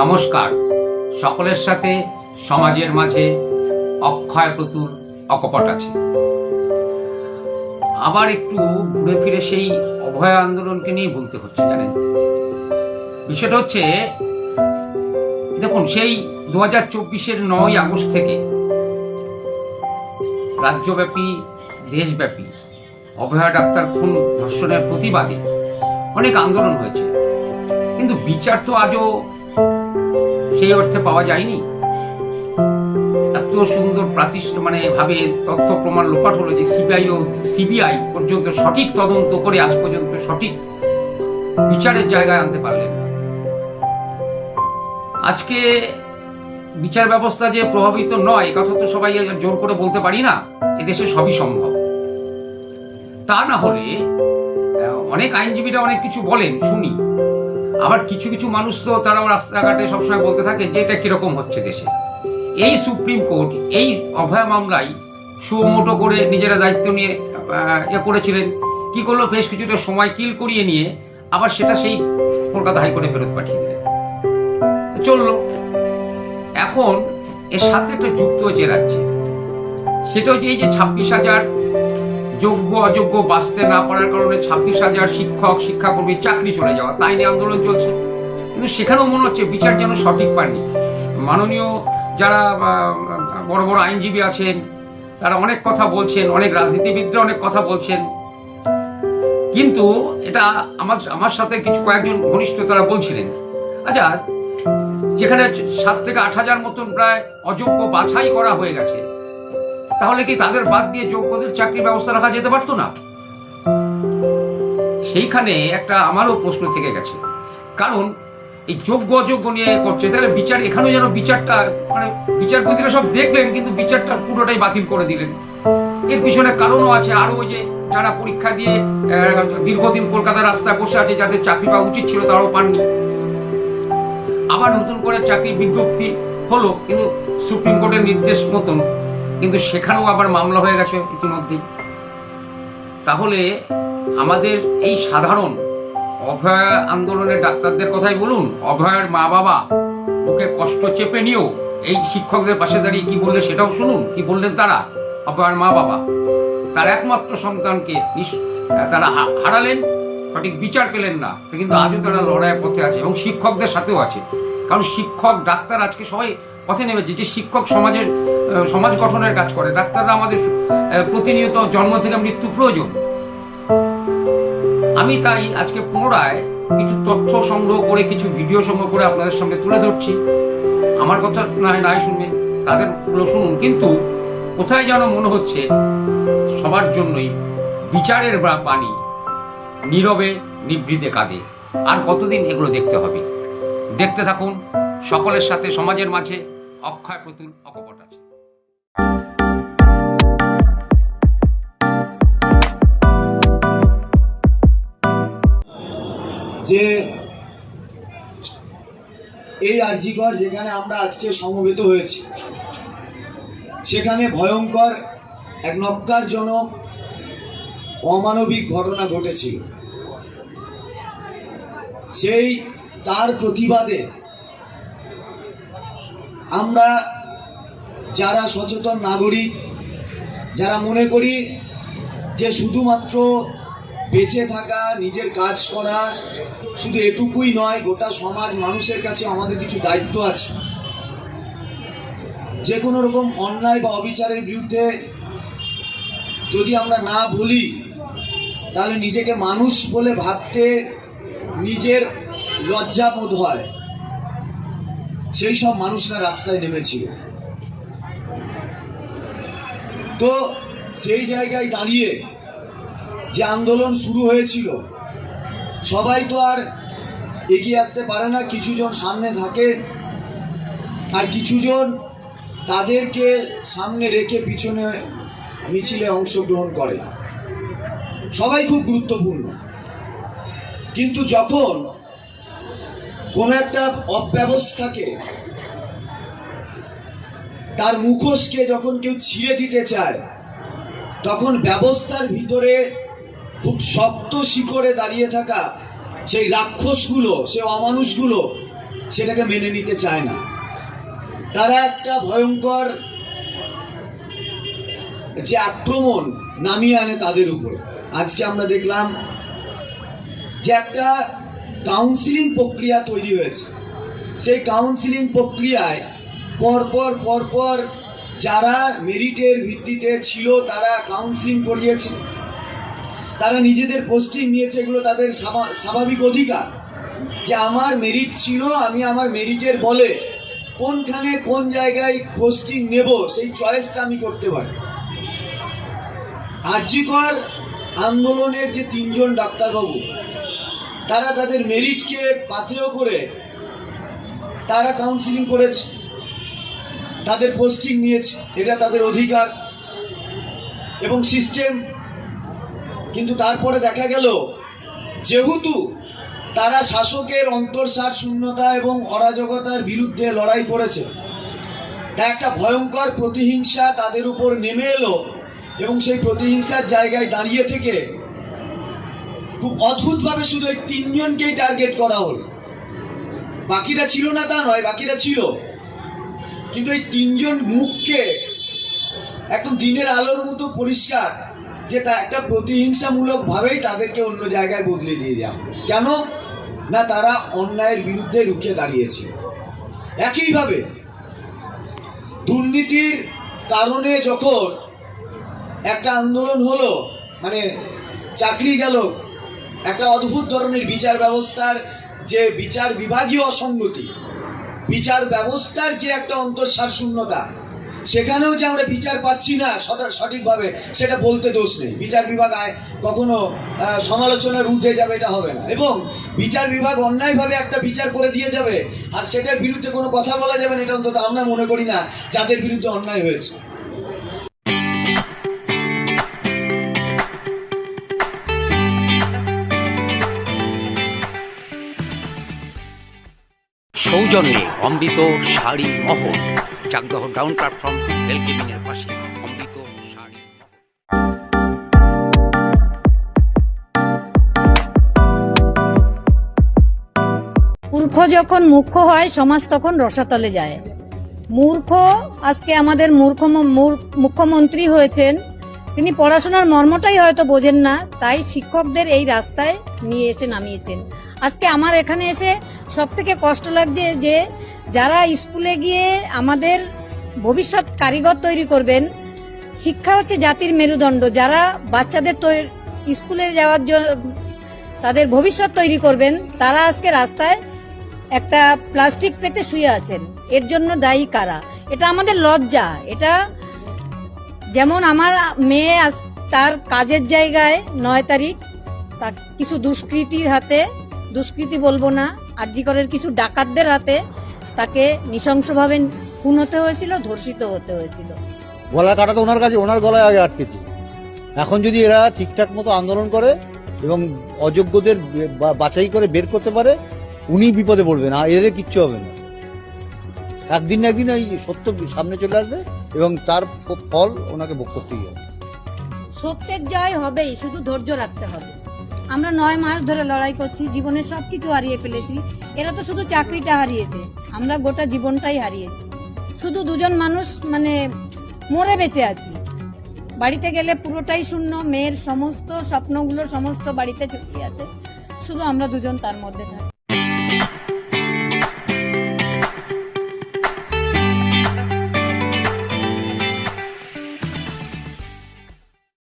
নমস্কার। সকলের সাথে সমাজের মাঝে অক্ষয় প্রতুল অকপট আছে। আবার একটু ঘুরে ফিরে সেই অভয় আন্দোলনকে নিয়ে বলতে হচ্ছে, জানেন? বিষয়টা হচ্ছে, দেখুন, সেই দু হাজার চব্বিশের নয় আগস্ট থেকে রাজ্যব্যাপী, দেশব্যাপী অভয়া ডাক্তার খুন ধর্ষণের প্রতিবাদে অনেক আন্দোলন হয়েছে। কিন্তু বিচার তো আজও সেই অর্থে পাওয়া যায়নি? এত সুন্দর প্রাতিশ মানে ভাবে তথ্য প্রমাণ লোপাট হলো যে সিবিআই ও সিবিআই পর্যন্ত সঠিক তদন্ত করে আজ পর্যন্ত সঠিক বিচারের জায়গায় আনতে পারলেন আজকে বিচার ব্যবস্থা যে প্রভাবিত নয় কথা তো সবাই জোর করে বলতে পারি না, এদেশে সবই সম্ভব। তা না হলে অনেক আইনজীবীরা অনেক কিছু বলেন, শুনি। আবার কিছু কিছু মানুষ তো তারাও রাস্তাঘাটে সবসময় বলতে থাকে যে এটা কীরকম হচ্ছে দেশে। এই সুপ্রিম কোর্ট, এই অভয় মামলায় সুমোটো করে নিজেরা দায়িত্ব নিয়ে ইয়ে করেছিলেন। কি করল? বেশ কিছুটা সময় কিল করিয়ে নিয়ে আবার সেটা সেই কলকাতা হাইকোর্টে ফেরত পাঠিয়ে দিলেন। চলল। এখন এর সাথে একটা যুক্ত হয়েছে রাজ্যে। সেটা হচ্ছে এই যে ছাব্বিশ হাজার যোগ্য অযোগ্য, বাঁচতে না পারার কারণে ছাব্বিশ হাজার শিক্ষক শিক্ষাকর্মীর চাকরি চলে যাওয়া। তাই নিয়ে আন্দোলন চলছে। কিন্তু সেখানেও মনে হচ্ছে বিচার যেন সঠিক পাননি মাননীয় যারা বড় বড় আইনজীবী আছেন, তারা অনেক কথা বলছেন, অনেক রাজনীতিবিদরা অনেক কথা বলছেন। কিন্তু এটা আমার আমার সাথে কিছু কয়েকজন ঘনিষ্ঠ তারা বলছিলেন। আচ্ছা যেখানে সাত থেকে আট হাজার মতন প্রায় অযোগ্য বাছাই করা হয়ে গেছে। তাহলে কি তাদের বাদ দিয়ে যোগ্যদের চাকরি ব্যবস্থা রাখা যেতে পারতো না? সেইখানে একটা আমারও প্রশ্ন থেকে গেছে। কারণ, এই যোগ্য অযোগ্য নিয়ে করছে, তাহলে বিচার এখানেও যেন বিচারটা মানে বিচারপতিরা সব দেখলেন, কিন্তু বিচারটা পুরোটাই বাতিল করে দিলেন। এর পিছনে কারণও আছে আরও ওই যে যারা পরীক্ষা দিয়ে দীর্ঘদিন কলকাতার রাস্তায় বসে আছে, যাদের চাকরি পাওয়া উচিত ছিল, তারাও পাননি। আবার নতুন করে চাকরির বিজ্ঞপ্তি হলো, কিন্তু সুপ্রিম কোর্টের নির্দেশ মতন কিন্তু সেখানেও আবার মামলা হয়ে গেছে ইতিমধ্যেই। তাহলে আমাদের এই সাধারণ অভয় আন্দোলনের ডাক্তারদের কথাই বলুন। অভয়ের মা বাবা বুকে কষ্ট চেপে নিয়েও এই শিক্ষকদের পাশে দাঁড়িয়ে কি বললে সেটাও শুনুন। কি বললেন তারা? অভয়ের মা বাবা। তার একমাত্র সন্তানকে তারা হারালেন, সঠিক বিচার পেলেন না। কিন্তু আজও তারা লড়াইয়ের পথে আছে এবং শিক্ষকদের সাথেও আছে। কারণ শিক্ষক, ডাক্তার আজকে সবাই পথে নেমেছে যে শিক্ষক সমাজের সমাজ গঠনের কাজ করে, ডাক্তাররা আমাদের প্রতিনিয়ত জন্ম থেকে মৃত্যু প্রয়োজন। আমি তাই আজকে পুনরায় কিছু তথ্য সংগ্রহ করে, কিছু ভিডিও সংগ্রহ করে আপনাদের সামনে তুলে ধরছি। আমার কথা না হয় নাই শুনবেন তাদেরগুলো শুনুন। কিন্তু কোথায় যেন মনে হচ্ছে, সবার জন্যই বিচারের বাণী, নীরবে নিভৃতে কাঁদে। আর কতদিন এগুলো দেখতে হবে? দেখতে থাকুন, সকলের সাথে, সমাজের মাঝে অক্ষয় প্রতুল অকপট আছে। যে এই আরজিকর যেখানে আমরা আজকে সমবেত হয়েছি, সেখানে ভয়ঙ্কর এক নক্কারজনক অমানবিক ঘটনা ঘটেছিল। সেই তার প্রতিবাদে আমরা যারা সচেতন নাগরিক, যারা মনে করি যে শুধুমাত্র বেঁচে থাকা, নিজের কাজ করা শুধু এটুকুই নয়, গোটা সমাজ মানুষের কাছে আমাদের কিছু দায়িত্ব আছে। যে কোনো রকম অন্যায় বা অবিচারের বিরুদ্ধে যদি আমরা না বলি, তাহলে নিজেকে মানুষ বলে ভাবতে নিজের লজ্জা বোধ হয়। সেই সব মানুষরা রাস্তায় নেমেছিল। তো সেই জায়গায় দাঁড়িয়ে যে আন্দোলন শুরু হয়েছিল, সবাই তো আর এগিয়ে আসতে পারে না, কিছুজন সামনে থাকে আর কিছুজন তাদেরকে সামনে রেখে পিছনে মিছিলে অংশগ্রহণ করে। সবাই খুব গুরুত্বপূর্ণ। কিন্তু যখন কোনো একটা অব্যবস্থাকে তার মুখোশকে যখন কেউ ছিঁড়ে দিতে চায়, তখন ব্যবস্থার ভিতরে খুব শক্ত শিকড়ে দাঁড়িয়ে থাকা সেই রাক্ষসগুলো, সে অমানুষগুলো সেটাকে মেনে নিতে চায় না। তারা একটা ভয়ঙ্কর যে আক্রমণ নামিয়ে আনে তাদের উপরে। আজকে আমরা দেখলাম যে একটা কাউন্সিলিং প্রক্রিয়া তৈরি হয়েছে। সেই কাউন্সিলিং প্রক্রিয়ায় পরপর পরপর যারা মেরিটের ভিত্তিতে ছিল, তারা কাউন্সিলিং করিয়েছে। তারা নিজেদের পোস্টিং নিয়েছে, এগুলো তাদের স্বাভাবিক অধিকার। যে আমার মেরিট ছিল, আমি আমার মেরিটের বলে কোনখানে কোন জায়গায় পোস্টিং নেব, সেই চয়েসটা আমি করতে পারি। আর্যিকর আন্দোলনের যে তিনজন ডাক্তারবাবু তারা তাদের মেরিটকে পাথেয় করে তারা কাউন্সিলিং করেছে, তাদের পোস্টিং নিয়েছে, এটা তাদের অধিকার এবং সিস্টেম কিন্তু তারপরে দেখা গেল, যেহেতু তারা শাসকের অন্তর্সার শূন্যতা এবং অরাজকতার বিরুদ্ধে লড়াই করেছে তা একটা ভয়ঙ্কর প্রতিহিংসা তাদের উপর নেমে এলো এবং সেই প্রতিহিংসার জায়গায় দাঁড়িয়ে থেকে খুব অদ্ভুতভাবে শুধু ওই তিনজনকেই টার্গেট করা হলো। বাকিরা ছিল না তা নয় বাকিরা ছিল। কিন্তু এই তিনজন মুখকে একদম দিনের আলোর মতো পরিষ্কার যে তা একটা প্রতিহিংসামূলক ভাবেই তাদেরকে অন্য জায়গায় বদলে দিয়ে দেওয়া কেন? না তারা অন্যায়ের বিরুদ্ধে রুখে দাঁড়িয়েছিল একইভাবে দুর্নীতির কারণে যখন একটা আন্দোলন হলো মানে চাকরি গেল একটা অদ্ভুত ধরনের বিচার ব্যবস্থার যে বিচার বিভাগীয় অসঙ্গতি, বিচার ব্যবস্থার যে একটা অন্তঃসার শূন্যতা, সেখানেও যে আমরা বিচার পাচ্ছি না সঠিকভাবে, সেটা বলতে দোষ নেই। বিচার বিভাগ কখনো সমালোচনার ঊর্ধ্বে যাবে, এটা হবে না। এবং বিচার বিভাগ অন্যায়ভাবে একটা বিচার করে দিয়ে যাবে, আর সেটার বিরুদ্ধে কোনো কথা বলা যাবে না, এটা অন্তত আমরা মনে করি না যাদের বিরুদ্ধে অন্যায় হয়েছে। সৌজন্যে অমৃত শাড়ি মহল। চাকদহ ডাউন প্ল্যাটফর্ম রেল কেবিনের পাশে মূর্খ যখন মুখ্য হয়, সমাজ তখন রসাতলে যায়। মূর্খ, আজকে আমাদের মূর্খ, মুখ্যমন্ত্রী হয়েছেন। তিনি পড়াশোনার মর্মটাই হয়তো বোঝেন না, তাই শিক্ষকদের এই রাস্তায় নিয়ে এসে নামিয়েছেন। আজকে আমার এখানে এসে সব থেকে কষ্ট লাগছে যে যারা স্কুলে গিয়ে আমাদের ভবিষ্যৎ কারিগর তৈরি করবেন, শিক্ষা হচ্ছে জাতির মেরুদণ্ড। যারা বাচ্চাদের স্কুলে যাওয়ার জন্য তাদের ভবিষ্যৎ তৈরি করবেন, তারা আজকে রাস্তায় একটা প্লাস্টিক পেতে শুয়ে আছেন। এর জন্য দায়ী কারা? এটা আমাদের লজ্জা। এটা যেমন আমার মেয়ে তার কাজের জায়গায় নয় তারিখ তা কিছু দুষ্কৃতির হাতে দুষ্কৃতি বলব না। আরজিকরের কিছু ডাকাতদের হাতে তাকে নৃশংসভাবে খুন হতে হয়েছিল ধর্ষিত হতে হয়েছিল। গলা কাটা তো ওনার কাছে ওনার গলায় আগে আটকেছি। এখন যদি এরা ঠিকঠাক মতো আন্দোলন করে এবং অযোগ্যদের বাছাই করে বের করতে পারে উনি বিপদে পড়বেন আর এদের কিচ্ছু হবে না। একদিন না একদিন এই সত্য সামনে চলে আসবে এবং তার ফল ওনাকে ভোগ করতেই হবে। সত্যের জয় হবেই শুধু ধৈর্য রাখতে হবে। আমরা নয় মাস ধরে লড়াই করছি জীবনের সবকিছু হারিয়ে ফেলেছি। এরা তো শুধু চাকরিটা হারিয়েছে। আমরা গোটা জীবনটাই হারিয়েছি। শুধু দুজন মানুষ মানে মরে বেঁচে আছি। বাড়িতে গেলে পুরোটাই শূন্য, মেয়ের সমস্ত স্বপ্নগুলো সমস্ত বাড়িতে ছড়িয়ে আছে শুধু আমরা দুজন তার মধ্যে থাকি।